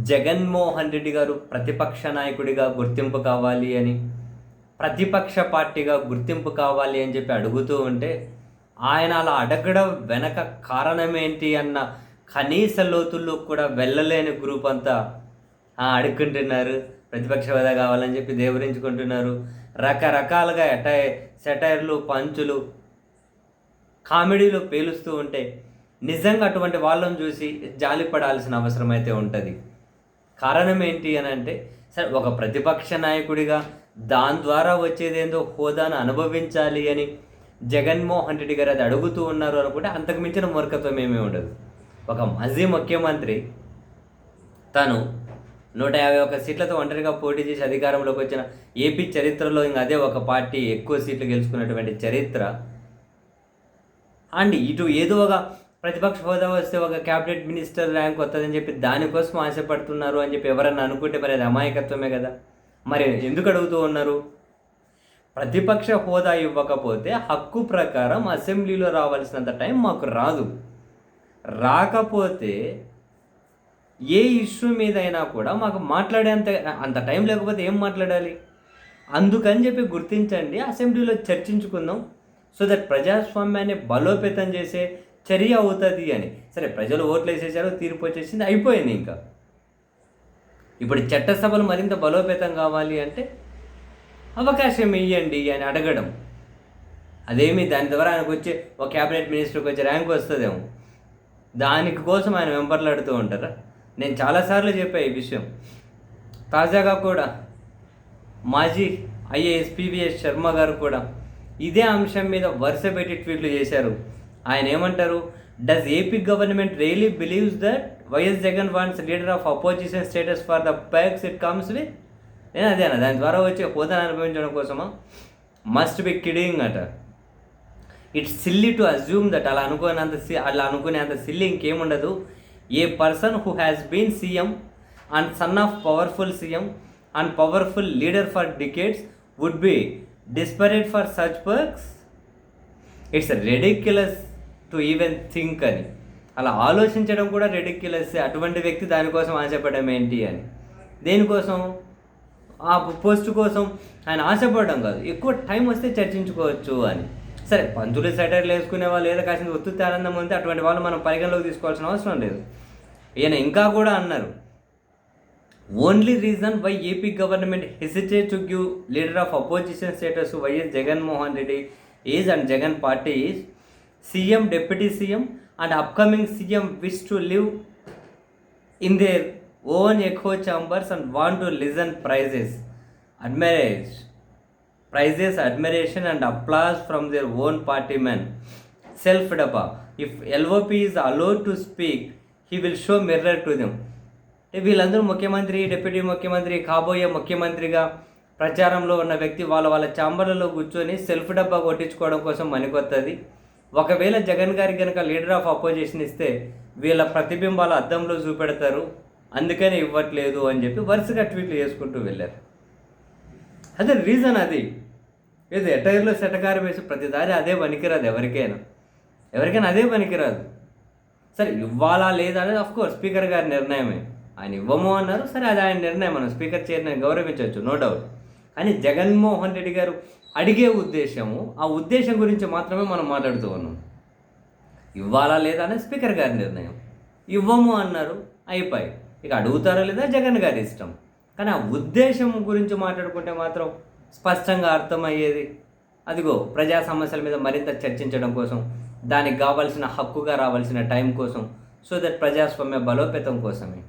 జగన్మోహన్ రెడ్డి గారు ప్రతిపక్ష నాయకుడిగా గుర్తింపు కావాలి అని ప్రతిపక్ష పార్టీగా గుర్తింపు కావాలి అని చెప్పి అడుగుతూ ఉంటే ఆయన అలా అడగడం వెనక కారణం ఏంటి అన్న కనీస లోతుల్లో కూడా వెళ్ళలేని గ్రూప్ అంతా అడుగుంటున్నారు అడుక్కుంటున్నారు. ప్రతిపక్ష హోదా కావాలని చెప్పి దేవరించుకుంటున్నారు. రకరకాలుగా ఎటై సెటైర్లు పంచులు కామెడీలు పేలుస్తూ ఉంటే నిజంగా అటువంటి వాళ్ళని చూసి జాలిపడాల్సిన అవసరం అయితే ఉంటుంది. కారణం ఏంటి అని అంటే సరే ఒక ప్రతిపక్ష నాయకుడిగా దాని ద్వారా వచ్చేదేందో హోదాను అనుభవించాలి అని జగన్మోహన్ రెడ్డి గారు అది అడుగుతూ ఉన్నారు అనుకుంటే అంతకు మించిన మూర్ఖత్వం ఏమీ ఉండదు. ఒక మాజీ ముఖ్యమంత్రి తను నూట యాభై ఒక్క సీట్లతో ఒంటరిగా పోటీ చేసి అధికారంలోకి వచ్చిన ఏపీ చరిత్రలో ఇంకా అదే ఒక పార్టీ ఎక్కువ సీట్లు గెలుచుకున్నటువంటి చరిత్ర. అండ్ ఇటు ఏదో ఒక ప్రతిపక్ష హోదా వస్తే ఒక క్యాబినెట్ మినిస్టర్ ర్యాంక్ వస్తుందని చెప్పి దానికోసం ఆశపడుతున్నారు అని చెప్పి ఎవరన్నా అనుకుంటే మరి అది అమాయకత్వమే కదా. మరి ఎందుకు అడుగుతూ ఉన్నారు? ప్రతిపక్ష హోదా ఇవ్వకపోతే హక్కు ప్రకారం అసెంబ్లీలో రావాల్సినంత టైం మాకు రాదు. రాకపోతే ఏ ఇష్యూ మీద అయినా కూడా మాకు మాట్లాడేంత అంత టైం లేకపోతే ఏం మాట్లాడాలి? అందుకని చెప్పి గుర్తించండి అసెంబ్లీలో చర్చించుకుందాం. సో దట్ ప్రజాస్వామ్యాన్ని బలోపేతం చేసే చర్య అవుతుంది అని. సరే ప్రజలు ఓట్లు వేసేసారు తీర్పు వచ్చేసింది అయిపోయింది ఇంకా. ఇప్పుడు చట్టసభలు మరింత బలోపేతం కావాలి అంటే అవకాశం ఇవ్వండి అని అడగడం. అదేమి దాని ద్వారా ఆయనకు వచ్చే ఒక క్యాబినెట్ మినిస్టర్కి వచ్చే ర్యాంక్ వస్తుందేమో. దానికి కోసం ఆయన వెంపర్లాడుతూ ఉంటారా? నేను చాలాసార్లు చెప్పా ఈ విషయం. తాజాగా కూడా మాజీ ఐఏఎస్ పివిఎస్ శర్మ గారు కూడా ఇదే అంశం మీద వరుస పెట్టి ట్వీట్లు చేశారు. ఆయన ఏమంటారు? Does AP government really believes that YS Jagan wants leader of opposition status for the perks it comes with నేను అదేనా దాని ద్వారా వచ్చే హోదాను అనుభవించడం కోసమా? మస్ట్ బి కిడింగ్ అట. It's silly to assume that అలా అనుకునేంత సి- అలా అనుకునేంత silly ఇంకేముండదు. A person who has been CM and son of powerful CM and powerful leader for decades would be desperate for such perks it's ridiculous to even think అని. అలా ఆలోచించడం కూడా ridiculous అటువంటి వ్యక్తి దానికోసం ఆశపడడం ఏంటి అని. దేనికోసం ఆ పోస్ట్ కోసం ఆయన ఆశపడడం కాదు. ఎక్కువ టైం వస్తే చర్చించుకోవచ్చు అని. సరే పంతులు సెటర్లు వేసుకునే వాళ్ళు లేదా కాసిన ఒత్తుత్తి ఆనందం ఉంటే అటువంటి వాళ్ళు మనం పరిగణలోకి తీసుకోవాల్సిన అవసరం లేదు. ఈయన ఇంకా కూడా అన్నారు only reason why AP government hesitate to give leader of opposition status YS Jaganmohan Reddy is and Jagan party is CM deputy CM and upcoming CM wish to live in their own echo chambers and want to listen praises admire praises admiration and applause from their own party men self డబ్బా if LOP is allow to speak he will show mirror to them వీళ్ళందరూ ముఖ్యమంత్రి deputy ముఖ్యమంత్రి కాబోయే ముఖ్యమంత్రిగా ప్రచారంలో ఉన్న వ్యక్తి వాళ్ళ వాళ్ళ చాంబర్లలో కూర్చొని సెల్ఫ్ డబ్బా కొట్టించుకోవడం కోసం మనికొత్తది ఒకవేళ జగన్ గారికి కనుక లీడర్ ఆఫ్ అపోజిషన్ ఇస్తే వీళ్ళ ప్రతిబింబాలు అద్దంలో చూపెడతారు. అందుకనే ఇవ్వట్లేదు అని చెప్పి వరుసగా ట్వీట్లు చేసుకుంటూ వెళ్ళారు. అదే రీజన్ అది. ఏది ఎటైర్లో సెటకారం వేసి ప్రతిదారి అదే పనికిరాదు ఎవరికైనా. ఎవరికైనా అదే పనికిరాదు. సరే ఇవ్వాలా లేదా అనేది అఫ్ కోర్స్ స్పీకర్ గారి నిర్ణయమే. ఆయన ఇవ్వము అన్నారు. సరే అది ఆయన నిర్ణయం. మనం స్పీకర్ చైర్ని గౌరవించవచ్చు నో డౌట్ కానీ జగన్మోహన్ రెడ్డి గారు అడిగే ఉద్దేశము ఆ ఉద్దేశం గురించి మాత్రమే మనం మాట్లాడుతూ ఉన్నాం. ఇవ్వాలా లేదా అనేది స్పీకర్ గారి నిర్ణయం. ఇవ్వము అన్నారు అయిపోయి. ఇక అడుగుతారా లేదా జగన్ గారి ఇష్టం? కానీ ఆ ఉద్దేశం గురించి మాట్లాడుకుంటే మాత్రం స్పష్టంగా అర్థమయ్యేది. అదిగో ప్రజా సమస్యల మీద మరింత చర్చించడం కోసం దానికి కావాల్సిన హక్కుగా రావాల్సిన టైం కోసం సో దట్ ప్రజాస్వామ్య బలోపేతం కోసమే.